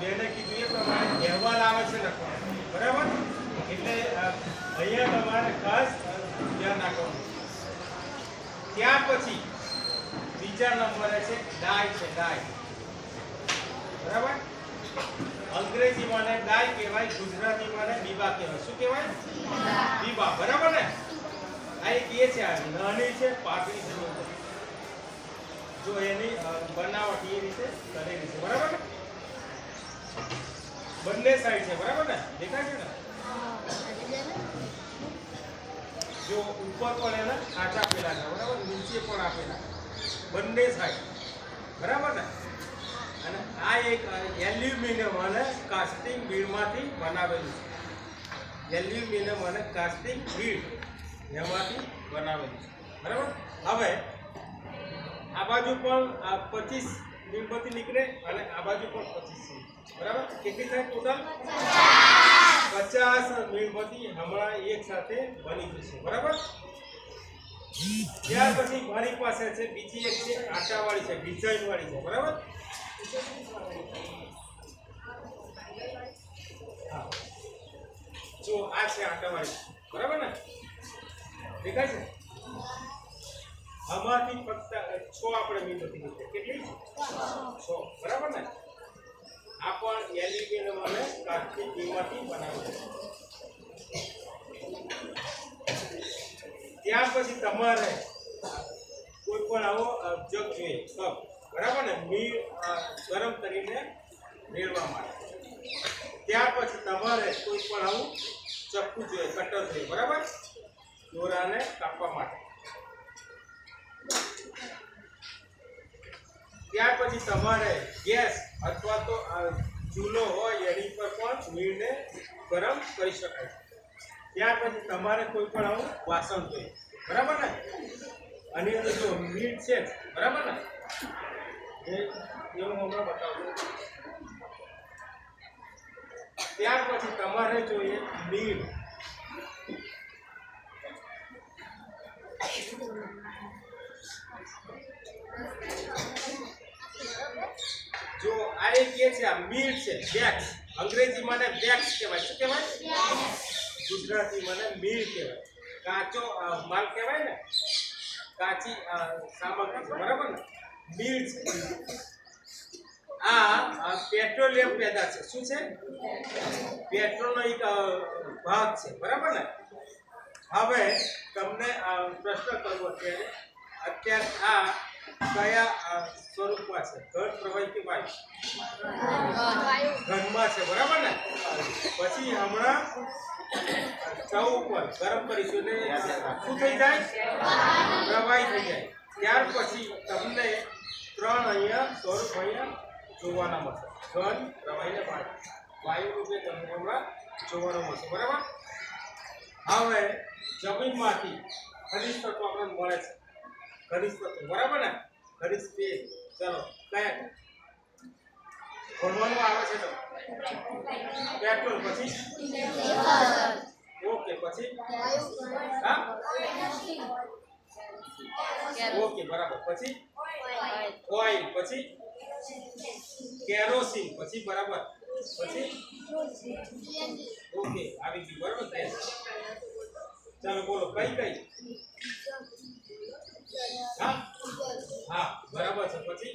બેને કીધું એ પ્રમાણે અહેવાલ આવે છે લખવાનો. બરાબર? એટલે અહીંયા તમારે ખાસ ધ્યાન રાખવાનું. ત્યાર પછી બીજા નંબરે છે, ડાય છે, ડાય. બરાબર? અંગ્રેજીમાં ને ડાય કહેવાય, ગુજરાતીમાં ને બીબા કહેવાય. શું કહેવાય? બીબા. બરાબર ને? આ એક એ છે નાની છે, પાતળી જો એની બનાવટ એ રીતે કરેલી છે. બરાબર ને? બંને સાઈડ છે, બરાબર ને? દેખાય છે ને? જો ઉપર પણ એના ખાંચા આપેલા છે, બરાબર? નીચે પણ આપેલા બંને સાઈડ બરાબર ને? અને આ એક એલ્યુમિનિયમ અને કાસ્ટિંગ બીડમાંથી બનાવેલું છે. એલ્યુમિનિયમ અને કાસ્ટિંગ બીડ એમાંથી બનાવેલું છે. બરાબર? હવે, આ બાજુ પણ પચીસ મીણબત્તી નીકળે અને આ બાજુ પણ પચીસ બરાબર? કેટલી થાય ટોટલ પચાસ. મીણબત્તી હમણાં એક સાથે બની જશે. બરાબર? ત્યાર પછી મારી પાસે છે બીજી એક છે આટાવાળી છે ડિઝાઇન વાળી છે. બરાબર. જો આ છે આટાવાળી. બરાબર ને? દેખાય છે? આમાંથી ફક્ત છ આપણે મીણબત્તી નીકળે કેટલી? છ. બરાબર ને? આ પણ એલ્યુમિનિયમ અને કાચની બીમાંથી બનાવેલું છે. ત્યાર પછી તમારે કોઈ પણ આવો જગ જોઈએ, કપ. બરાબર ને? મી ગરમ કરીને મેળવા માટે. ત્યાર પછી તમારે કોઈ પણ આવું ચપ્પુ જોઈએ, કટર જોઈએ. બરાબર? દોરાને કાપવા માટે. ત્યાર પછી તમારે ગેસ અથવા તો ચૂલો હોય એની પર પણ મીણને ગરમ કરી શકાય ત્યાર પછી તમારે કોઈ પણ આવું વાસણ જોઈએ બરાબર ને? આની અંદર જો મીઠ છે, બરાબર ને? એ હું હમણાં બતાવું. ત્યાર પછી તમારે જોઈએ મીઠ જો આ એક એ છે મીટ બેક્સ અંગ્રેજીમાં ને બેક્સ કહેવાય. શું કહેવાય? ગુજરાતીમાં ને મીર કહેવાય. કાચો માલ કહેવાય ને? કાચી સામગ્રી બરાબર ને? મીલ છે. આ પેટ્રોલિયમ પેદા છે. શું છે? પેટ્રોલનો એક ભાગ છે, બરાબર ને? હવે તમને પ્રશ્ન કરવો છે. અત્યારે આ કયા સ્વરૂપમાં છે? ઘન પ્રવાહી કે વાયુ? ઘનમાં છે, બરાબર ને? પછી હમણાં, ચૌ ઉપર, ગરમ કરીશું એટલે શું થઈ જાય? પ્રવાહી થઈ જાય. ત્યાર પછી તમને ત્રણ અહીંયા સ્વરૂપ અહીંયા જોવાના મળશે. ઘન, પ્રવાહી ને વાયુ. વાયુ રૂપે તમને હમણાં જોવાનો મળશે, બરાબર? હવે જમીનમાંથી ખનિજ તત્વ આપણને મળે છે. ખનિજ બરાબર ને? ખનિજ બે ચલો, કયા ભણવાનું આવે છે તો? પેટ્રોલ પછી? ઓકે, પછી? હા? ઓકે, બરાબર. પછી? ઓઇલ પછી? કેરોસીન પછી, બરાબર. પછી? ઓકે, આવી ગયું. બરાબર ચાલો, બોલો, કઈ કઈ હા હા બરાબર છે પછી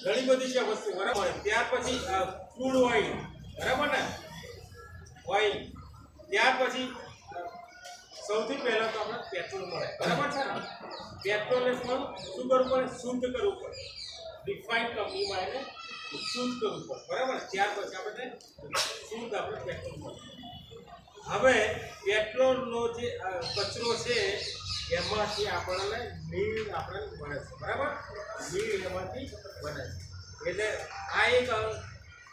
ઘણી બધી છે વસ્તુ, બરાબર? ત્યાર પછી ફૂડ ઓઇલ, બરાબર ને? ઓઇલ. ત્યાર પછી સૌથી પહેલા તો આપણે પેટ્રોલ મળે, બરાબર છે ને? પેટ્રોલને પણ શું? કરવું પડે શુદ્ધ કરવું પડે. રિફાઇન કંપનીમાં એને શુદ્ધ કરવું પડે, બરાબર? ત્યાર પછી આપણે શુદ્ધ આપણે પેટ્રોલ મળે. હવે, પેટ્રોલનો જે કચરો છે, એમાંથી આપણને મીણ આપણને મળે છે, બરાબર? મીણ એમાંથી બને છે. એટલે આ એક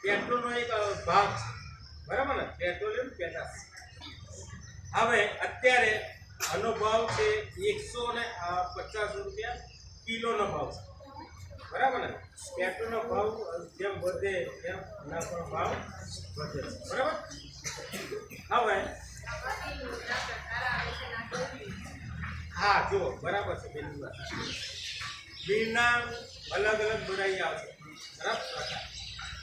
પેટ્રોલનો એક ભાગ છે. બરાબર ને? પેટ્રોલિયમ પેદાશ હવે અત્યારે આનો ભાવ છે એકસો ને પચાસ રૂપિયા કિલોનો ભાવ છે. બરાબર ને? પેટ્રોલનો ભાવ જેમ વધે તેમ એના ભાવ વધે બરાબર? હવે હા, જુઓ, બરાબર છે બેનની બિલના અલગ અલગ ભરાઈ આવશે બરાબર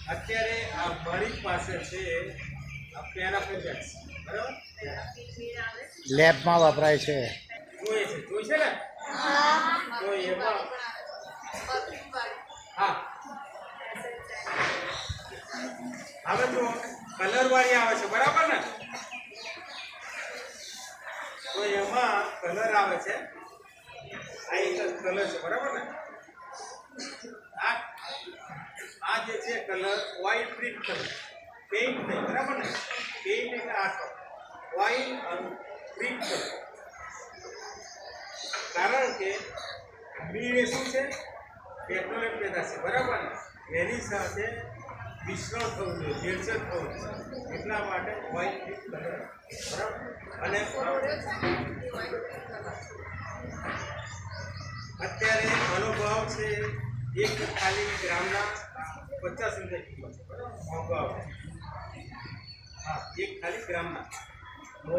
અત્યારે આ મારી પાસે છે આ પેરાફિનેક્સ બરાબર? લેબમાં વપરાય છે. જોઈએ છે. જોઈ છે ને? તો એમાં. હા. હવે જો કલર વાળી આવે છે. બરાબર ને? તો એમાં કલર આવે છે. આ એક કલર છે. બરાબર ને આ આ જે છે colour white print colour paint નહીં, બરાબર ને? પેઇન્ટ એટલે આટો વ્હાઈટ અને પ્રિન્ટ કલર કારણ કે મીણ શું છે પેટ્રોલિયમ પેદા છે, બરાબર ને? એની સાથે મિશ્રણ થવું જોઈએ, ભેળસેળ થવું જોઈએ. એટલા માટે વ્હાઈટ પ્રિન્ટ કલર બરાબર? અને અત્યારે અનુભવ છે એક ખાલી ગ્રામના પચાસ રૂપિયા કિલો બરાબર? મોંઘો આવે. હા, એક ખાલી ગ્રામના. મો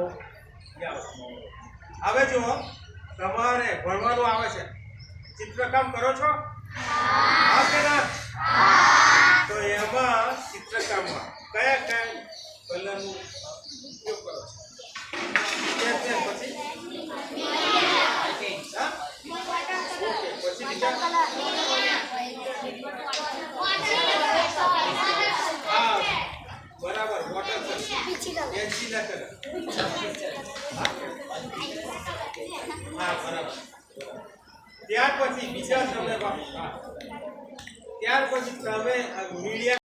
હવે જુઓ તમારે ભણવાનું આવે છે. ચિત્રકામ કરો છો? તો એમાં ચિત્રકામમાં કયા કયા કલરનો ઉપયોગ કરો છો? પછી? ઓકે, પછી બીજા હા બરાબર વોટર કલર પેન્સિલ કલર હા બરાબર ત્યાર પછી બીજા તમે ત્યાર પછી તમે મીડિયા